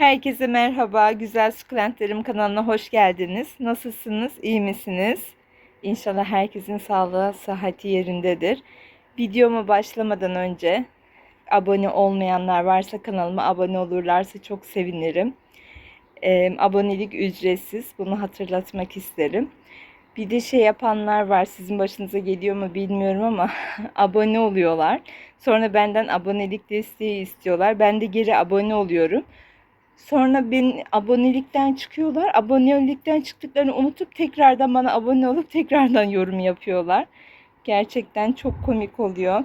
Herkese merhaba. Güzel Sukulentlerim kanalına hoş geldiniz. Nasılsınız? İyi misiniz? İnşallah herkesin sağlığı, sıhhati yerindedir. Videoma başlamadan önce abone olmayanlar varsa kanalıma abone olurlarsa çok sevinirim. Ee, abonelik ücretsiz. Bunu hatırlatmak isterim. Bir de şey yapanlar var. Sizin başınıza geliyor mu bilmiyorum ama abone oluyorlar. Sonra benden abonelik desteği istiyorlar. Ben de geri abone oluyorum. Sonra ben abonelikten çıkıyorlar. Abonelikten çıktıklarını unutup tekrardan bana abone olup tekrardan yorum yapıyorlar. Gerçekten çok komik oluyor.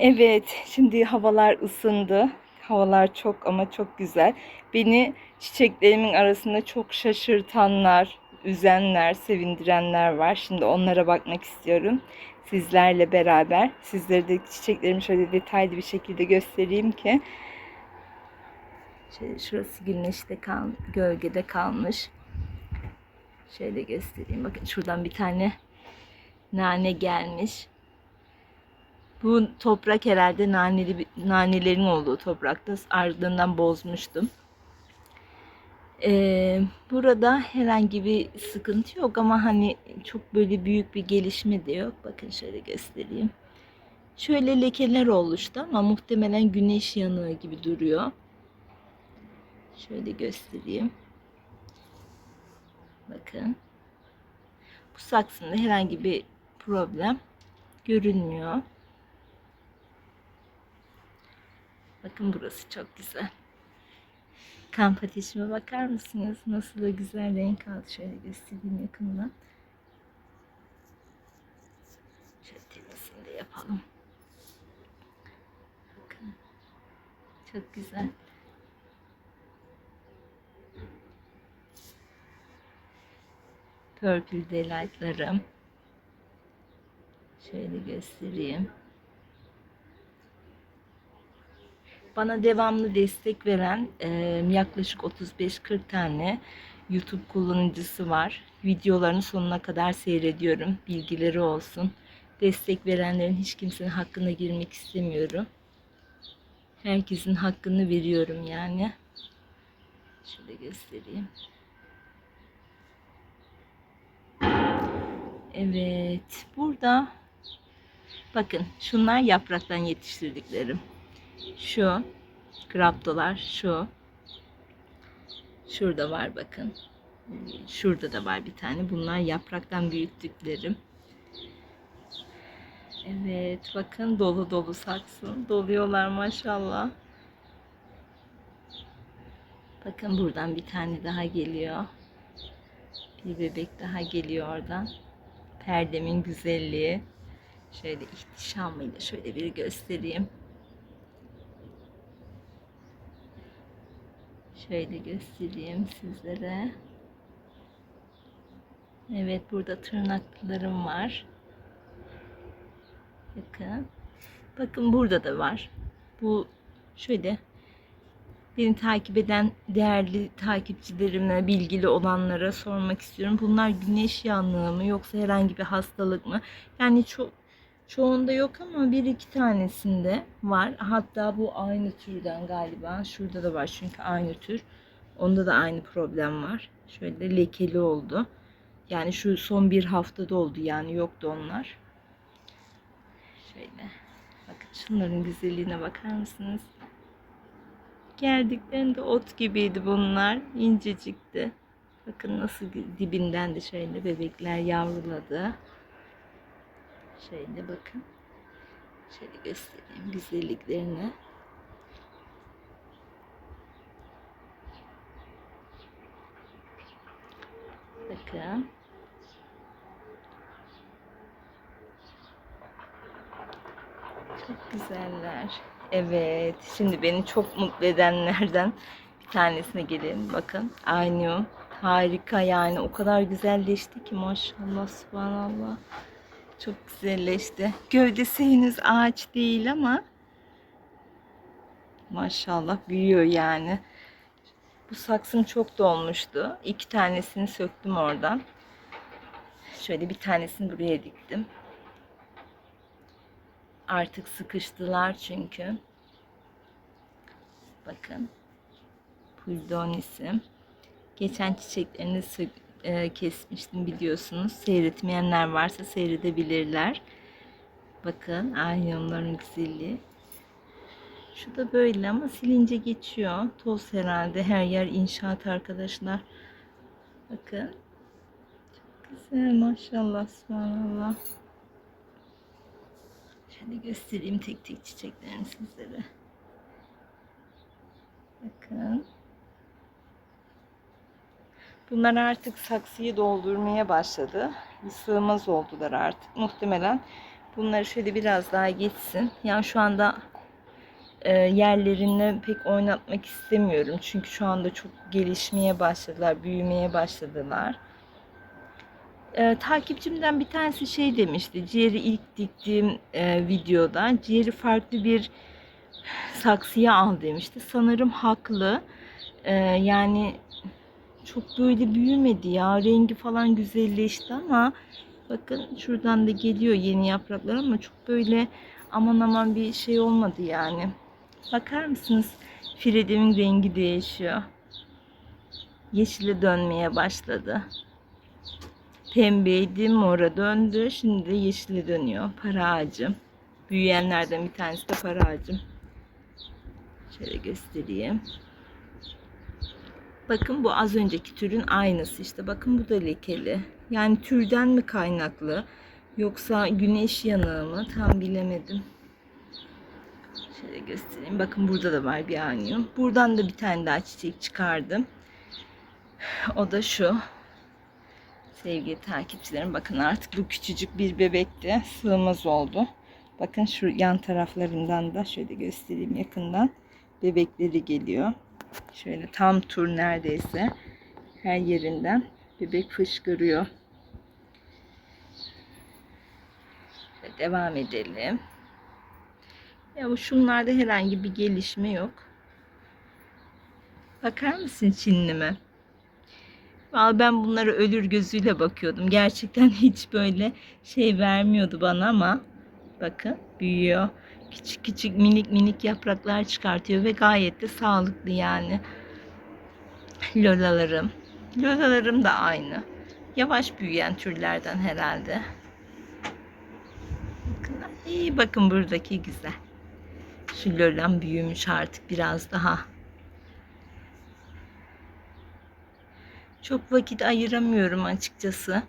Evet, şimdi havalar ısındı. Havalar çok ama çok güzel. Beni çiçeklerimin arasında çok şaşırtanlar, üzenler, sevindirenler var. Şimdi onlara bakmak istiyorum. Sizlerle beraber. Sizlere de çiçeklerimi şöyle detaylı bir şekilde göstereyim ki Şöyle şurası güneşte kal, gölgede kalmış. Şöyle göstereyim. Bakın şuradan bir tane nane gelmiş. Bu toprak herhalde naneli, nanelerin olduğu toprakta. Ardından bozmuştum. Ee, burada herhangi bir sıkıntı yok ama hani çok böyle büyük bir gelişme de yok. Bakın şöyle göstereyim. Şöyle lekeler oluştu ama muhtemelen güneş yanığı gibi duruyor. Şöyle göstereyim. Bakın. Bu saksında herhangi bir problem görünmüyor. Bakın burası çok güzel. Kamp ateşime bakar mısınız? Nasıl da güzel renk aldı. Şöyle göstereyim yakından. Şöyle temizliğini de yapalım. Bakın. Çok güzel. Purple Delight'larım. Şöyle göstereyim. Bana devamlı destek veren e, yaklaşık 35-40 tane YouTube kullanıcısı var. Videolarını sonuna kadar seyrediyorum. Bilgileri olsun. Destek verenlerin hiç kimsenin hakkına girmek istemiyorum. Herkesin hakkını veriyorum yani. Şöyle göstereyim. Evet. Burada bakın şunlar yapraktan yetiştirdiklerim. Şu graptolar şu. Şurada var bakın. Şurada da var bir tane. Bunlar yapraktan büyüttüklerim. Evet bakın dolu dolu saksı. Doluyorlar maşallah. Bakın buradan bir tane daha geliyor. Bir bebek daha geliyor oradan perdemin güzelliği. Şöyle ihtişamıyla şöyle bir göstereyim. Şöyle göstereyim sizlere. Evet burada tırnaklarım var. Bakın. Bakın burada da var. Bu şöyle Beni takip eden değerli takipçilerime, bilgili olanlara sormak istiyorum. Bunlar güneş yanlığı mı yoksa herhangi bir hastalık mı? Yani çok çoğunda yok ama bir iki tanesinde var. Hatta bu aynı türden galiba. Şurada da var çünkü aynı tür. Onda da aynı problem var. Şöyle lekeli oldu. Yani şu son bir haftada oldu yani yoktu onlar. Şöyle. Bakın şunların güzelliğine bakar mısınız? Geldiklerinde ot gibiydi bunlar. incecikti. Bakın nasıl dibinden de şöyle bebekler yavruladı. Şöyle bakın. Şöyle göstereyim güzelliklerini. Bakın. Çok güzeller. Evet. Şimdi beni çok mutlu edenlerden bir tanesine gelin. Bakın. Aynı. Harika yani. O kadar güzelleşti ki maşallah subhanallah. Çok güzelleşti. Gövdesi henüz ağaç değil ama maşallah büyüyor yani. Bu saksım çok dolmuştu. İki tanesini söktüm oradan. Şöyle bir tanesini buraya diktim. Artık sıkıştılar çünkü. Bakın. Huldonisi. Geçen çiçeklerini e, kesmiştim biliyorsunuz. Seyretmeyenler varsa seyredebilirler. Bakın anyonların güzelliği. Şu da böyle ama silince geçiyor. Toz herhalde. Her yer inşaat arkadaşlar. Bakın. Çok güzel maşallah subhanallah. Şöyle göstereyim tek tek çiçeklerini sizlere. Bakın. Bunlar artık saksıyı doldurmaya başladı. Sığmaz oldular artık. Muhtemelen bunları şöyle biraz daha geçsin. Yani şu anda e, yerlerini pek oynatmak istemiyorum. Çünkü şu anda çok gelişmeye başladılar, büyümeye başladılar. E, takipçimden bir tanesi şey demişti. Ciğeri ilk diktiğim e, videoda ciğeri farklı bir saksıya al demişti. Sanırım haklı. E, yani çok böyle büyümedi ya. Rengi falan güzelleşti ama bakın şuradan da geliyor yeni yapraklar ama çok böyle aman aman bir şey olmadı yani. Bakar mısınız? Fredimin rengi değişiyor. Yeşile dönmeye başladı. Pembeydi, mora döndü. Şimdi de yeşile dönüyor. Para ağacım. Büyüyenlerden bir tanesi de para ağacım. Şöyle göstereyim. Bakın bu az önceki türün aynısı işte. Bakın bu da lekeli. Yani türden mi kaynaklı yoksa güneş yanığı mı tam bilemedim. Şöyle göstereyim. Bakın burada da var bir anyum. Buradan da bir tane daha çiçek çıkardım. O da şu. Sevgili takipçilerim bakın artık bu küçücük bir bebekti. Sığmaz oldu. Bakın şu yan taraflarından da şöyle göstereyim yakından. Bebekleri geliyor. Şöyle tam tur neredeyse her yerinden bebek fışkırıyor. Şöyle devam edelim. Ya bu şunlarda herhangi bir gelişme yok. Bakar mısın Çinlime? Vallahi ben bunlara ölür gözüyle bakıyordum. Gerçekten hiç böyle şey vermiyordu bana ama bakın büyüyor. Küçük küçük minik minik yapraklar çıkartıyor ve gayet de sağlıklı yani. Lolalarım. Lolalarım da aynı. Yavaş büyüyen türlerden herhalde. Bakın, iyi bakın buradaki güzel. Şu lolam büyümüş artık biraz daha. Çok vakit ayıramıyorum açıkçası.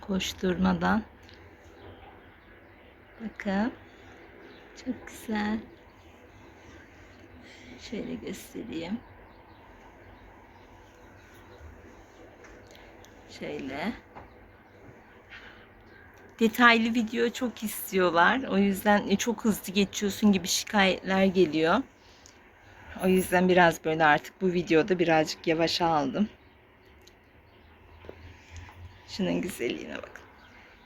Koşturmadan. Bakın. Çok güzel. Şöyle göstereyim. Şöyle. Detaylı video çok istiyorlar. O yüzden e, çok hızlı geçiyorsun gibi şikayetler geliyor. O yüzden biraz böyle artık bu videoda birazcık yavaşa aldım. Şunun güzelliğine bakın.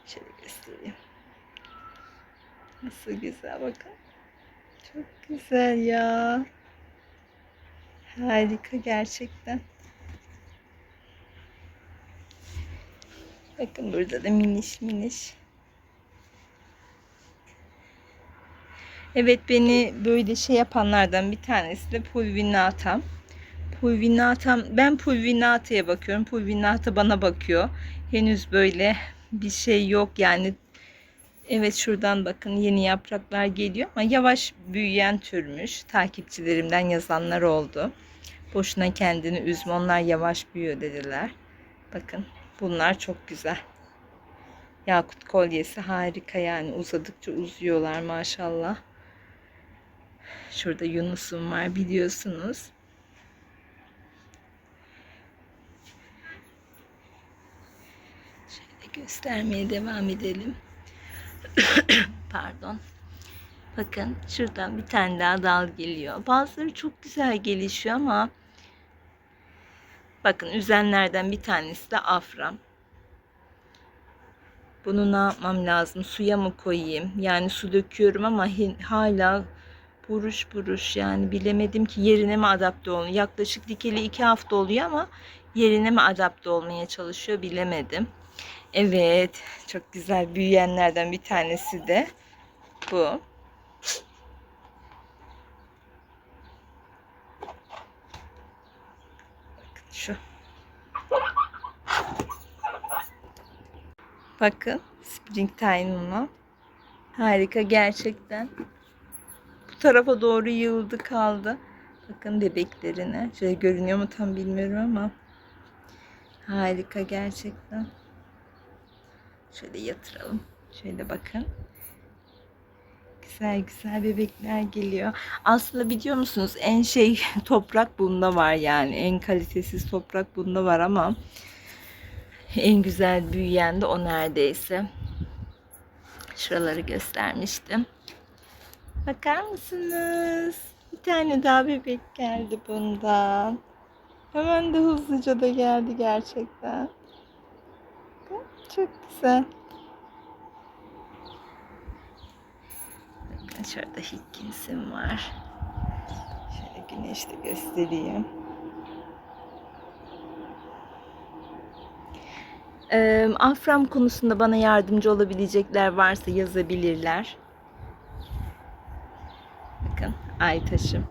Şöyle göstereyim. Nasıl güzel bakın. Çok güzel ya. Harika gerçekten. Bakın burada da miniş miniş. Evet beni böyle şey yapanlardan bir tanesi de pulvinatam. Pulvinatam ben pulvinataya bakıyorum. Pulvinata bana bakıyor. Henüz böyle bir şey yok yani. Evet şuradan bakın yeni yapraklar geliyor ama yavaş büyüyen türmüş. Takipçilerimden yazanlar oldu. Boşuna kendini üzme onlar yavaş büyüyor dediler. Bakın bunlar çok güzel. Yakut kolyesi harika yani uzadıkça uzuyorlar maşallah. Şurada Yunus'um var biliyorsunuz. Şöyle göstermeye devam edelim. Pardon. Bakın şuradan bir tane daha dal geliyor. Bazıları çok güzel gelişiyor ama bakın üzenlerden bir tanesi de afram. Bunu ne yapmam lazım? Suya mı koyayım? Yani su döküyorum ama hala buruş buruş yani bilemedim ki yerine mi adapte olun. Yaklaşık dikeli iki hafta oluyor ama yerine mi adapte olmaya çalışıyor bilemedim. Evet çok güzel büyüyenlerden bir tanesi de bu. Şu. Bakın Springtime'ın Harika gerçekten. Bu tarafa doğru yığıldı kaldı. Bakın bebeklerine. Şöyle görünüyor mu tam bilmiyorum ama. Harika gerçekten. Şöyle yatıralım. Şöyle bakın. Güzel güzel bebekler geliyor. Aslında biliyor musunuz en şey toprak bunda var yani. En kalitesiz toprak bunda var ama en güzel büyüyen de o neredeyse. Şuraları göstermiştim. Bakar mısınız? Bir tane daha bebek geldi bundan. Hemen de hızlıca da geldi gerçekten. Çok güzel. Bakın şurada Higgins'im var. Şöyle güneşte göstereyim. Afram konusunda bana yardımcı olabilecekler varsa yazabilirler. Ay taşım.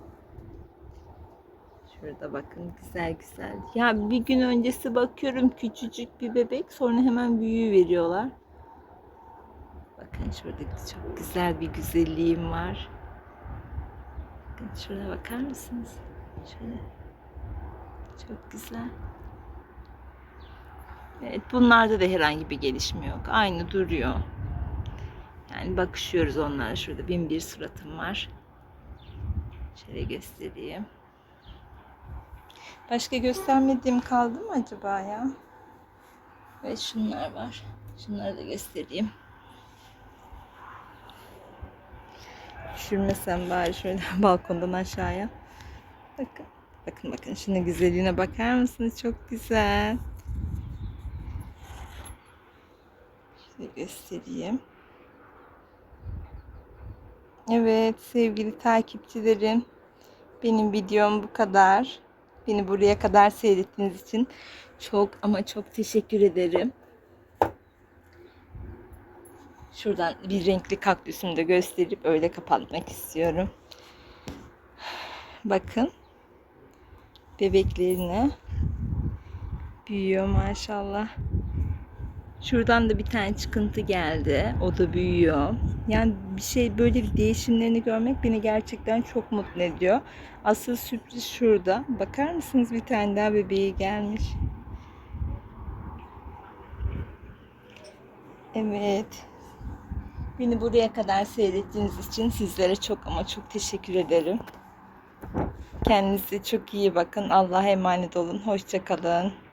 Şurada bakın güzel güzel. Ya bir gün öncesi bakıyorum küçücük bir bebek sonra hemen büyüğü veriyorlar. Bakın şurada çok güzel bir güzelliğim var. Bakın şurada bakar mısınız? Şöyle. Çok güzel. Evet bunlarda da herhangi bir gelişme yok. Aynı duruyor. Yani bakışıyoruz onlara. Şurada bin bir suratım var. Şöyle göstereyim. Başka göstermediğim kaldı mı acaba ya? Ve şunlar var. Şunları da göstereyim. Düşürmesem bari şöyle balkondan aşağıya. Bakın. Bakın bakın şunun güzelliğine bakar mısınız? Çok güzel. Şöyle göstereyim. Evet sevgili takipçilerim. Benim videom bu kadar. Beni buraya kadar seyrettiğiniz için çok ama çok teşekkür ederim. Şuradan bir renkli kaktüsümü de gösterip öyle kapatmak istiyorum. Bakın. Bebeklerine büyüyor maşallah. Şuradan da bir tane çıkıntı geldi. O da büyüyor. Yani bir şey böyle bir değişimlerini görmek beni gerçekten çok mutlu ediyor. Asıl sürpriz şurada. Bakar mısınız bir tane daha bebeği gelmiş. Evet. Beni buraya kadar seyrettiğiniz için sizlere çok ama çok teşekkür ederim. Kendinize çok iyi bakın. Allah'a emanet olun. Hoşçakalın.